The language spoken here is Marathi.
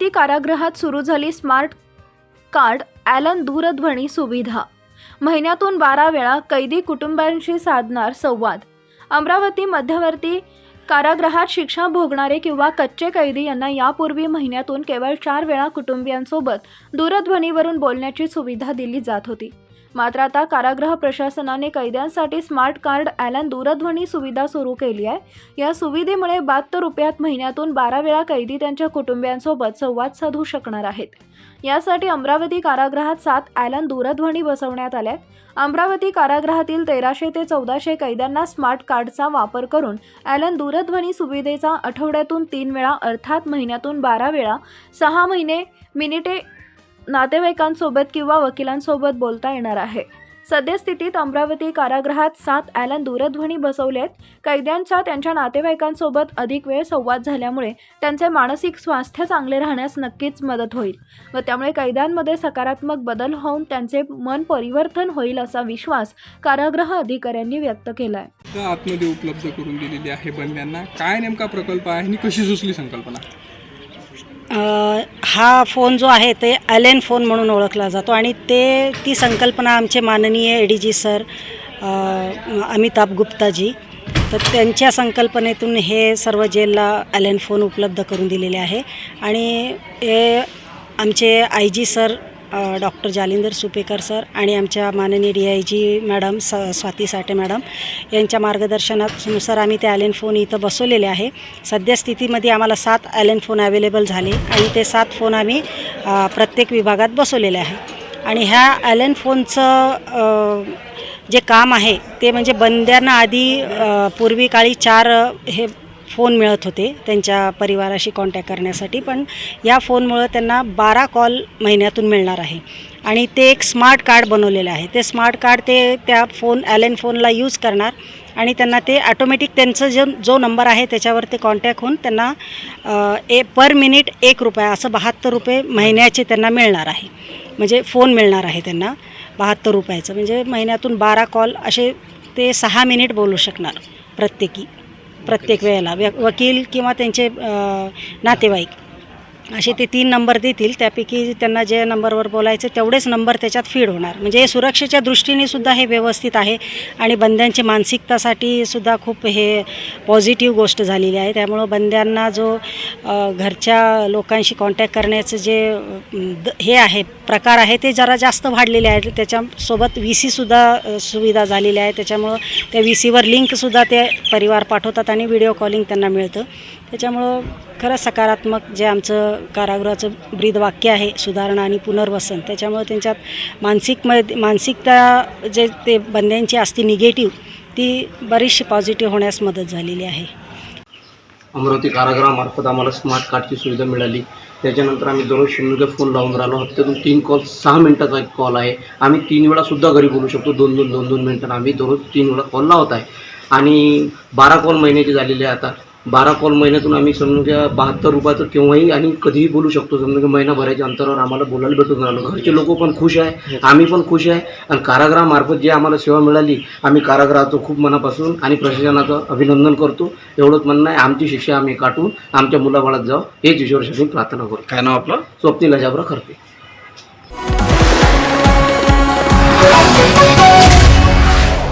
अमरावती कारागृहात सुरू झाली स्मार्ट कार्ड ॲलन दूरध्वनी सुविधा. महिन्यातून बारा वेळा कैदी कुटुंबांशी साधणार संवाद. अमरावती मध्यवर्ती कारागृहात शिक्षा भोगणारे किंवा कच्चे कैदी यांना यापूर्वी महिन्यातून केवळ चार वेळा कुटुंबियांसोबत दूरध्वनीवरून बोलण्याची सुविधा दिली जात होती. मात्र आता कारागृह प्रशासनाने कैद्यांसाठी स्मार्ट कार्ड ॲलन दूरध्वनी सुविधा सुरू केली आहे. या सुविधेमुळे बहात्तर रुपयात महिन्यातून बारा वेळा कैदी त्यांच्या कुटुंबियांसोबत संवाद साधू शकणार आहेत. यासाठी अमरावती कारागृहात सात ॲलन दूरध्वनी बसवण्यात आल्या अमरावती कारागृहातील तेराशे ते चौदाशे कैद्यांना स्मार्ट कार्डचा वापर करून ॲलन दूरध्वनी सुविधेचा आठवड्यातून तीन वेळा अर्थात महिन्यातून बारा वेळा सहा महिने मिनिटे नातेवाईकांसोबत किंवा वकिलांसोबत बोलता येणार आहे. सद्यस्थितीत अमरावती कारागृहात सात ॲलन दूरध्वनी बसवलेत. कैद्यांचा त्यांच्या नातेवाईकांसोबत अधिक वेळ संवाद झाल्यामुळे त्यांचे मानसिक स्वास्थ्य चांगले राहण्यास नक्कीच मदत होईल व त्यामुळे कैद्यांमध्ये सकारात्मक बदल होऊन त्यांचे मन परिवर्तन होईल असा विश्वास कारागृह अधिकाऱ्यांनी व्यक्त केला आहे उपलब्ध करून दिलेली आहे बंद्यांना. काय नेमका प्रकल्प आहे आणि कशी सुचली संकल्पना? हा फोन जो आहे ते अलेन फोन म्हणून ओळखला जातो आणि ते ती संकल्पना आमचे माननीय A D G sir Amitabh Guptaji तर त्यांच्या संकल्पनेतून हे सर्व जेलला ॲलेन फोन उपलब्ध करून दिलेले आहे. आणि हे आमचे I G sir doctor Jalindar Supekar sir आणि आमच्या माननीय डी आय जी मॅडम स स्वाती साठे मॅडम यांच्या मार्गदर्शनानुसार आम्ही ते ॲलेन फोन इथं बसवलेले आहे. सद्यस्थितीमध्ये आम्हाला सात ॲलेन फोन अवेलेबल झाले आणि ते सात फोन आम्ही प्रत्येक विभागात बसवलेले आहे. आणि ह्या ॲलेन फोनचं जे काम आहे ते म्हणजे बंद्यांना आधी पूर्वी काळी चार हे फोन मिळत होते त्यांच्या परिवाराशी कॉन्टॅक्ट करण्यासाठी पण या फोनमुळं त्यांना बारा कॉल महिन्यातून मिळणार आहे. आणि ते एक स्मार्ट कार्ड बनवलेलं आहे. ते स्मार्ट कार्ड ते त्या फोन ॲलेन फोनला यूज करणार आणि त्यांना ते ॲटोमॅटिक त्यांचं जो जो नंबर आहे त्याच्यावर ते कॉन्टॅक्ट होऊन त्यांना ए पर मिनिट एक रुपया असं बहात्तर रुपये महिन्याचे त्यांना मिळणार आहे. म्हणजे फोन मिळणार आहे त्यांना बहात्तर रुपयाचं. म्हणजे महिन्यातून बारा कॉल असे ते सहा मिनिट बोलू शकणार प्रत्येकी. प्रत्येक वेळेला. व्य वकील किंवा त्यांचे नातेवाईक. असे ते तीन नंबर देतील. त्यापैकी त्यांना जे नंबरवर बोलायचं तेवढेच नंबर त्याच्यात फीड होणार. म्हणजे सुरक्षेच्या दृष्टीने सुद्धा हे व्यवस्थित आहे आणि बंद्यांची मानसिकतासाठी सुद्धा खूप हे पॉझिटिव्ह गोष्ट झालेली आहे. त्यामुळं बंद्यांना जो घरच्या लोकांशी कॉन्टॅक्ट करण्याचं जे द- हे आहे प्रकार आहे ते जरा जास्त वाढलेले आहेत. त्याच्यासोबत व्ही सीसुद्धा सुविधा झालेली आहे त्याच्यामुळं त्या व्ही सीवर लिंकसुद्धा ते परिवार पाठवतात आणि व्हिडिओ कॉलिंग त्यांना मिळतं. त्याच्यामुळं खरंच सकारात्मक जे आमचं कारागृहाचं ब्रीदवाक्य आहे सुधारणा आणि पुनर्वसन त्याच्यामुळे त्यांच्यात मानसिक मानसिकता जे ते बंद्यांची असते निगेटिव्ह ती बरीचशी पॉझिटिव्ह होण्यास मदत झालेली आहे. अमरावती कारागृहामार्फत आम्हाला स्मार्ट कार्डची सुविधा मिळाली. त्याच्यानंतर आम्ही दररोज शून्य फोन लावून राहिलो. हप्त्यातून तीन कॉल सहा मिनिटाचा एक कॉल आहे. आम्ही तीन वेळासुद्धा घरी बोलू शकतो. दोन दोन दोन दोन मिनिटांना आम्ही दररोज तीन वेळा कॉल लावत आहे. आणि बारा कॉल महिन्याचे झालेले आहे आता. बारा कॉल महिन्यातून आम्ही समजा बहात्तर रुपयाचं केव्हाही आणि कधीही बोलू शकतो. समजा की महिनाभराच्या अंतरावर आम्हाला बोलायला भेटून राहिलो. घरचे लोक पण खुश आहे आम्ही पण खुश आहे. आणि कारागृहामार्फत जी आम्हाला सेवा मिळाली आम्ही कारागृहाचं खूप मनापासून आणि प्रशासनाचं अभिनंदन करतो. एवढंच म्हणणं आहे आमची शिक्षा आम्ही काटून आमच्या मुलाबाळात जावं. हेच ईश्वरसाठी प्रार्थना करतो. काय नाव आपलं? स्वप्नील अजाबरा खरते